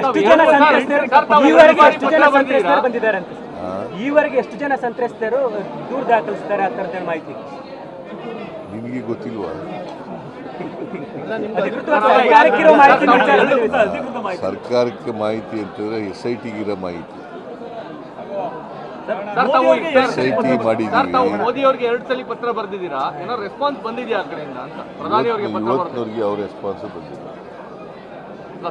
ಎಷ್ಟು ಜನ ಸಂತ್ರಸ್ತರು ಈವರೆಗೆ ಎಷ್ಟು ಜನ ಸಂತ್ರಸ್ತರು ಬಂದಿದ್ದಾರೆ ಅಂತ. ಈವರೆಗೆ ಎಷ್ಟು ಜನ ಸಂತ್ರಸ್ತರು ದೂರ ದಾಖಲಿಸ್ತಾರೆ ಆ ಥರದ ಮಾಹಿತಿ? ನಿಮಗೆ ಗೊತ್ತಿಲ್ವಾ. ಸರ್ಕಾರಕ್ಕೆ ಮಾಹಿತಿ ಅಂತಂದ್ರೆ ಎಸ್ ಐ ಟಿಗಿರೋ ಮಾಹಿತಿ. ಸರ್ ತಾವು ಎಸ್ ಐ ಟಿ ಸರ್ ತಾವು ಮಾಡಿದ್ದೀವಿ ಮೋದಿ ಅವ್ರಿಗೆ ಎರಡು ಸಲ ಪತ್ರ ಬರ್ದಿದ್ದೀರಾ? ಏನೋ ರೆಸ್ಪಾನ್ಸ್ ಬಂದಿದೆಯಾ ಆ ಕಡೆಯಿಂದ ಅಂತ? ಪ್ರಧಾನಿ ಅವರಿಗೆ ಪತ್ರ ಬರ್ದಿದ್ದೀರಾ? ಇವತ್ತಿನವ್ರಿಗೆ ಅವ್ರ ರೆಸ್ಪಾನ್ಸ್ ಬಂದಿಲ್ಲ.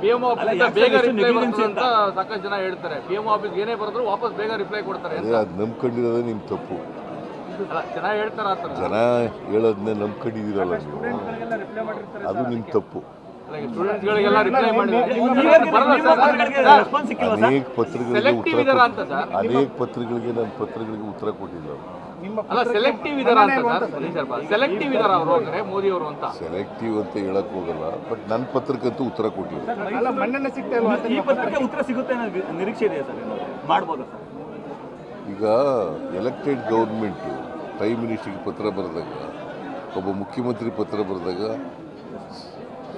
ಪಿ ಎಂ ಆಫೀಸ್ ಬೇಗ ರಿಪ್ಲೈ ಬರ್ತದೆ ಅಂತ ಸಾಕಷ್ಟು ಜನ ಹೇಳ್ತಾರೆ. ಪಿ ಎಂ ಆಫೀಸ್ ಏನೇ ಬರೆದ್ರು ವಾಪಸ್ ಬೇಗ ರಿಪ್ಲೈ ಕೊಡ್ತಾರೆ ಅಂತ. ಅದೇ ನಂಬ್ಕೊಂಡಿರೋದೇ ನಿಮ್ಮ ತಪ್ಪು. ಅಲ್ಲ ಜನ ಹೇಳ್ತಾರ ಆ ಥರ. ಜನ ಹೇಳೋದನ್ನ ನಂಬ್ಕೊಂಡಿದ್ದೀರಲ್ಲ ನೀವು. ಅದು ನಿಮ್ಮ ತಪ್ಪು. ಸ್ಟೂಡೆಂಟ್ಸ್ಗಳಿಗೆಲ್ಲ ರಿಪ್ಲೈ ಮಾಡಿದ್ದಾರೆ. ಬರಲ್ಲ ಸರ್? ಅನೇಕ ಪತ್ರಿಕೆಗಳಿಗೆ ಸೆಲೆಕ್ಟಿವ್ ಉತ್ತರ ಅಂತ ಸರ್. ಅನೇಕ ಪತ್ರಗಳಿಗೆ ನನ್ನ ಪತ್ರಗಳಿಗೆ ಉತ್ತರ ಕೊಟ್ಟಿಲ್ಲ. ಅಲ್ಲ ಸೆಲೆಕ್ಟಿವ್ ಅಂತ ಸರ್ ಸೆಲೆಕ್ಟಿವ್ ಇದಾರ ಅವರು ಅಂದ್ರೆ ಮೋದಿ ಅವರು ಅಂತ. ಸೆಲೆಕ್ಟಿವ್ ಅಂತ ಹೇಳಕ್ ಹೋಗಲ್ಲ ಬಟ್ ನನ್ನ ಪತ್ರಕ್ಕಂತೂ ಉತ್ತರ ಕೊಟ್ಟಿಲ್ಲ ಈ ಪತ್ರಕ್ಕೆ ಉತ್ತರ ಸಿಗುತ್ತೆ ನಿರೀಕ್ಷೆ ಇದೆ ಸರ್ ಏನಾದ್ರು? ಸರ್? ಈಗ ಎಲೆಕ್ಟೆಡ್ ಗೌರ್ಮೆಂಟು ಪ್ರೈಮ್ ಮಿನಿಸ್ಟರ್ಗೆ ಪತ್ರ ಬರೆದಾಗ ಒಬ್ಬ ಮುಖ್ಯಮಂತ್ರಿ ಪತ್ರ ಬರೆದಾಗ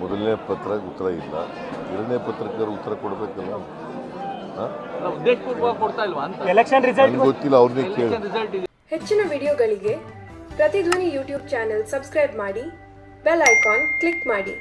ಮೊದಲನೇ ಪತ್ರ ಉತ್ತರ ಇಲ್ಲ. ಎರಡನೇ ಪತ್ರಕ್ಕೆ ಉತ್ತರ ಕೊಡಬೇಕಲ್ಲ? ರಿಸಲ್ಟ್ ಗೊತ್ತಿಲ್ಲ ಅವ್ರನ್ನೇ ಕೇಳಿ. ಹೆಚ್ಚಿನ ವಿಡಿಯೋಗಳಿಗೆ ಪ್ರತಿಧ್ವನಿ ಯೂಟ್ಯೂಬ್ ಚಾನೆಲ್ ಸಬ್ಸ್ಕ್ರೈಬ್ ಮಾಡಿ ಬೆಲ್ ಐಕಾನ್ ಕ್ಲಿಕ್ ಮಾಡಿ.